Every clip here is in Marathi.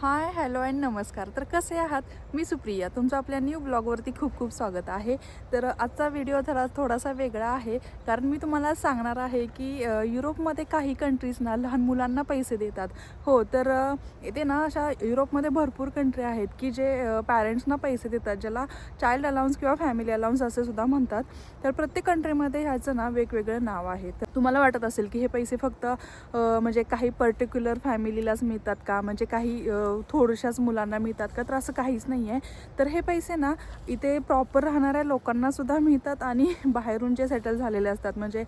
हाय हॅलो अँड नमस्कार. तर कसे आहात? मी सुप्रिया. तुमचं आपल्या न्यू ब्लॉगवरती खूप खूप स्वागत आहे. तर आजचा व्हिडिओ जरा थोडासा वेगळा आहे. कारण मी तुम्हाला सांगणार आहे की युरोपमध्ये काही कंट्रीजना लहान मुलांना पैसे देतात. हो तर येते ना अशा युरोपमध्ये भरपूर कंट्री आहेत की जे पॅरेंट्सना पैसे देतात ज्याला चाइल्ड अलाउन्स किंवा फॅमिली अलाउन्स असे सुद्धा म्हणतात. तर प्रत्येक कंट्रीमध्ये ह्याचं ना वेगवेगळं नाव आहे. तर तुम्हाला वाटत असेल की हे पैसे फक्त म्हणजे काही पर्टिक्युलर फॅमिलीलाच मिळतात का? म्हणजे काही थोड्याशाच मुलांना मिळतात का? तर असं काहीच नाही आहे तर हे पैसे ना इथे प्रॉपर राहणाऱ्या लोकांनासुद्धा मिळतात आणि बाहेरून जे सेटल झालेले असतात म्हणजे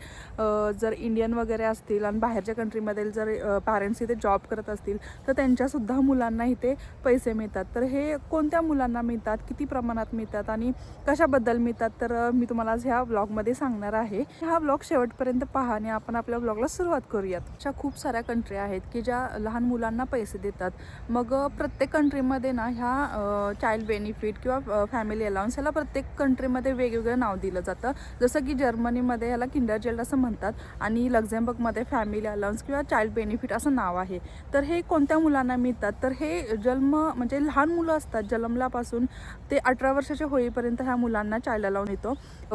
जर इंडियन वगैरे असतील आणि बाहेरच्या कंट्रीमध्ये जर पॅरेंट्स इथे जॉब करत असतील तर त्यांच्यासुद्धा मुलांना इथे पैसे मिळतात. तर हे कोणत्या मुलांना मिळतात? किती प्रमाणात मिळतात? आणि कशाबद्दल मिळतात? तर मी तुम्हाला आज ह्या ब्लॉगमध्ये सांगणार आहे. हा ब्लॉग शेवटपर्यंत पहा आणि आपण आपल्या ब्लॉगला सुरुवात करूयात. अशा खूप साऱ्या कंट्री आहेत की ज्या लहान मुलांना पैसे देतात मग अ, प्रत्येक कंट्रीमध्ये ना ह्या चाइल्ड बेनिफिट किंवा फॅमिली अलाउन्स ह्याला प्रत्येक कंट्रीमध्ये वेगवेगळं नाव दिलं जातं. जसं की जर्मनीमध्ये ह्याला किंडर जेल्ड असं म्हणतात आणि लक्झेंबर्गमध्ये फॅमिली अलाउन्स किंवा चाइल्ड बेनिफिट असं नाव आहे. तर हे कोणत्या मुलांना मिळतात? तर हे जन्म म्हणजे लहान मुलं असतात. जन्मल्यापासून ते अठरा वर्षाचे होईपर्यंत ह्या मुलांना चाइल्ड अलाउन येतो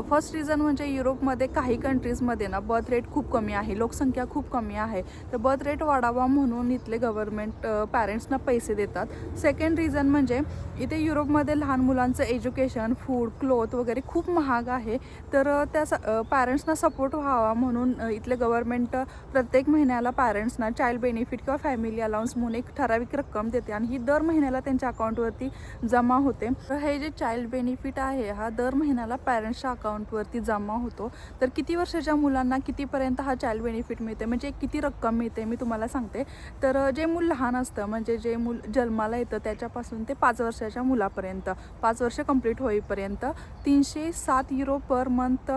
फर्स्ट रिझन म्हणजे युरोपमध्ये काही कंट्रीजमध्ये ना बर्थ रेट खूप कमी आहे. लोकसंख्या खूप कमी आहे. तर बर्थ रेट वाढावा म्हणून इथले गव्हर्नमेंट पॅरेंट्सना पैसे पैसे देतात. सेकंड रिझन म्हणजे इथे युरोपमध्ये लहान मुलांचं एज्युकेशन फूड क्लोथ वगैरे खूप महाग आहे. तर त्या त्या पॅरेंट्सना सपोर्ट व्हावा म्हणून इथले गव्हर्नमेंट प्रत्येक महिन्याला पॅरेंट्सना चाइल्ड बेनिफिट किंवा फॅमिली अलाउन्स म्हणून एक ठराविक रक्कम देते आणि ही दर महिन्याला त्यांच्या अकाउंटवरती जमा होते. तर हे जे चाइल्ड बेनिफिट आहे हा दर महिन्याला पॅरेंट्सच्या अकाउंटवरती जमा होतो. तर किती वर्षाच्या मुलांना कितीपर्यंत हा चाइल्ड बेनिफिट मिळते? म्हणजे किती रक्कम मिळते? मी तुम्हाला सांगते. तर जे मूल लहान असतं म्हणजे जे मूल जन्माला येतं त्याच्यापासून ते पाच वर्षाच्या मुलापर्यंत. पाच वर्ष कंप्लीट होईपर्यंत तीनशे सात युरो पर मंथ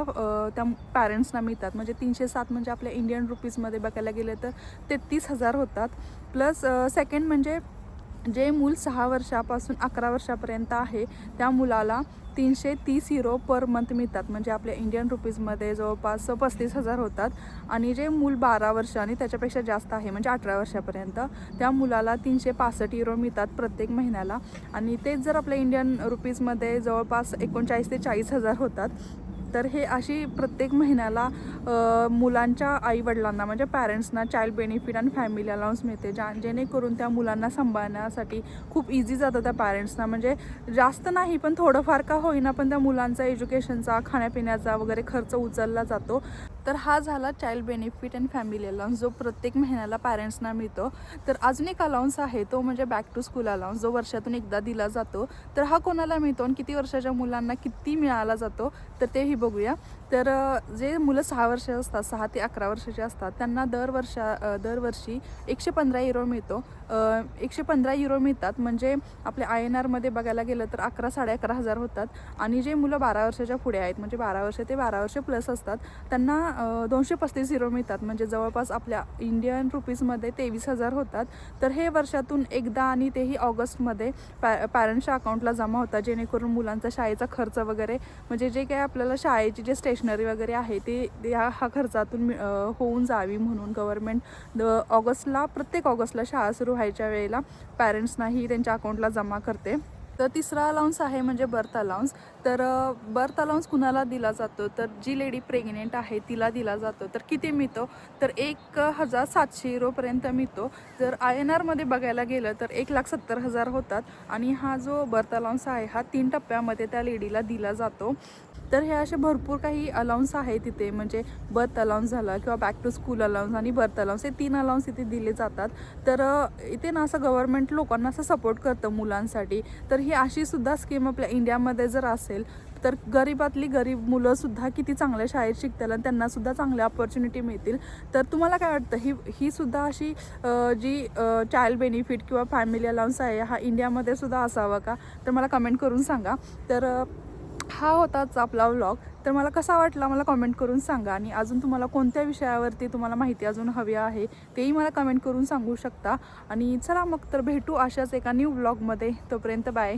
त्या पॅरेंट्सना मिळतात. म्हणजे तीनशे सात म्हणजे आपल्या इंडियन रुपीजमध्ये बघायला गेलं तर तेहतीस हजार होतात. प्लस सेकंड म्हणजे जे मूल सहा वर्षापासून अकरा वर्षापर्यंत आहे त्या मुलाला तीनशे तीस युरो पर मंथ मिळतात. म्हणजे आपल्या इंडियन रुपीजमध्ये जवळपास पस्तीस हजार होतात. आणि जे मूल बारा वर्ष आणि त्याच्यापेक्षा जास्त आहे म्हणजे अठरा वर्षापर्यंत त्या मुलाला तीनशे पासष्ट युरो मिळतात प्रत्येक महिन्याला. आणि तेच जर आपल्या इंडियन रुपीजमध्ये जवळपास एकोणचाळीस ते चाळीस हजार होतात तर हे अशी प्रत्येक महिन्याला मुलांच्या आईवडिलांना म्हणजे पॅरेंट्सना चाइल्ड बेनिफिट आणि फॅमिली अलाउन्स मिळते. ज्या जेणेकरून त्या मुलांना सांभाळण्यासाठी खूप इझी जातं त्या पॅरेंट्सना म्हणजे जास्त नाही पण थोडंफार का होईना पण त्या मुलांचा एज्युकेशनचा खाण्यापिण्याचा वगैरे खर्च उचलला जातो. तर हा झाला child benefit and family allowance जो प्रत्येक महिन्याला पॅरेंट्सना मिळतो. तर अजून एक अलाउन्स आहे तो म्हणजे बॅक टू स्कूल अलाउन्स जो वर्षातून एकदा दिला जातो. तर हा कोणाला मिळतो आणि किती वर्षाच्या मुलांना किती मिळाला जातो तर तेही बघूया. तर जे मुलं सहा वर्ष असतात सहा ते अकरा वर्षाचे असतात त्यांना दर वर्षा दरवर्षी एकशे पंधरा युरो मिळतो. एकशे पंधरा युरो मिळतात म्हणजे आपल्या आय एन आरमध्ये बघायला गेलं तर अकरा साडे अकरा हजार होतात. आणि जे मुलं बारा वर्षाच्या पुढे आहेत म्हणजे बारा वर्ष ते बारा वर्ष प्लस असतात त्यांना दोनशे पस्तीस झिरो मिळतात. म्हणजे जवळपास आपल्या इंडियन रुपीजमध्ये तेवीस हजार होतात. तर हे वर्षातून एकदा आणि तेही ऑगस्टमध्ये पॅ पॅरेंट्सच्या अकाउंटला जमा होतात जेणेकरून मुलांचा शाळेचा खर्च वगैरे म्हणजे जे काय आपल्याला शाळेची जे स्टेशनरी वगैरे आहे ते ह्या हा खर्चातून होऊन जावी म्हणून गव्हर्मेंट ऑगस्टला प्रत्येक ऑगस्टला शाळा सुरू व्हायच्या वेळेला पॅरेंट्सनाही त्यांच्या अकाउंटला जमा करते. तर तिसरा अलाउन्स आहे म्हणजे बर्थ अलाउन्स तर बर्थ अलाउन्स कुणाला दिला जातो? तर जी लेडी प्रेग्नेंट आहे तिला दिला जातो. तर किती मिळतो? तर एक हजार सातशे युरोपर्यंत मिळतो. जर आय एन आरमध्ये बघायला गेलं तर एक लाख सत्तर हजार होतात. आणि हा जो बर्थ अलाउन्स आहे हा तीन टप्प्यामध्ये त्या लेडीला दिला जातो. तर हे असे भरपूर काही अलाउन्स आहे तिथे म्हणजे बर्थ अलाउन्स झाला किंवा बॅक टू स्कूल अलाउन्स आणि बर्थ अलाउन्स हे तीन अलाउन्स इथे दिले जातात. तर इथे ना असं गव्हर्नमेंट लोकांना असं सपोर्ट करतं मुलांसाठी. तर ही अशी सुद्धा स्कीम आपल्या इंडियामध्ये जर असेल तर गरिबातली गरीब मुलंसुद्धा किती चांगल्या शाळेत शिकतील आणि त्यांनासुद्धा चांगल्या ऑपॉर्च्युनिटी मिळतील. तर तुम्हाला काय वाटतं? ही ही सुद्धा अशी जी चाइल्ड बेनिफिट किंवा फॅमिली अलाउन्स आहे हा इंडियामध्ये सुद्धा असावा का? तर मला कमेंट करून सांगा. तर हा होताच आपला व्लॉग तर मला कसा वाटला मला कमेंट करून सांगा. आणि अजून तुम्हाला कोणत्या विषयावरती तुम्हाला माहिती अजून हवी आहे तेही मला कमेंट करून सांगू शकता. आणि चला मग तर भेटू अशाच एका न्यू व्लॉगमध्ये तोपर्यंत बाय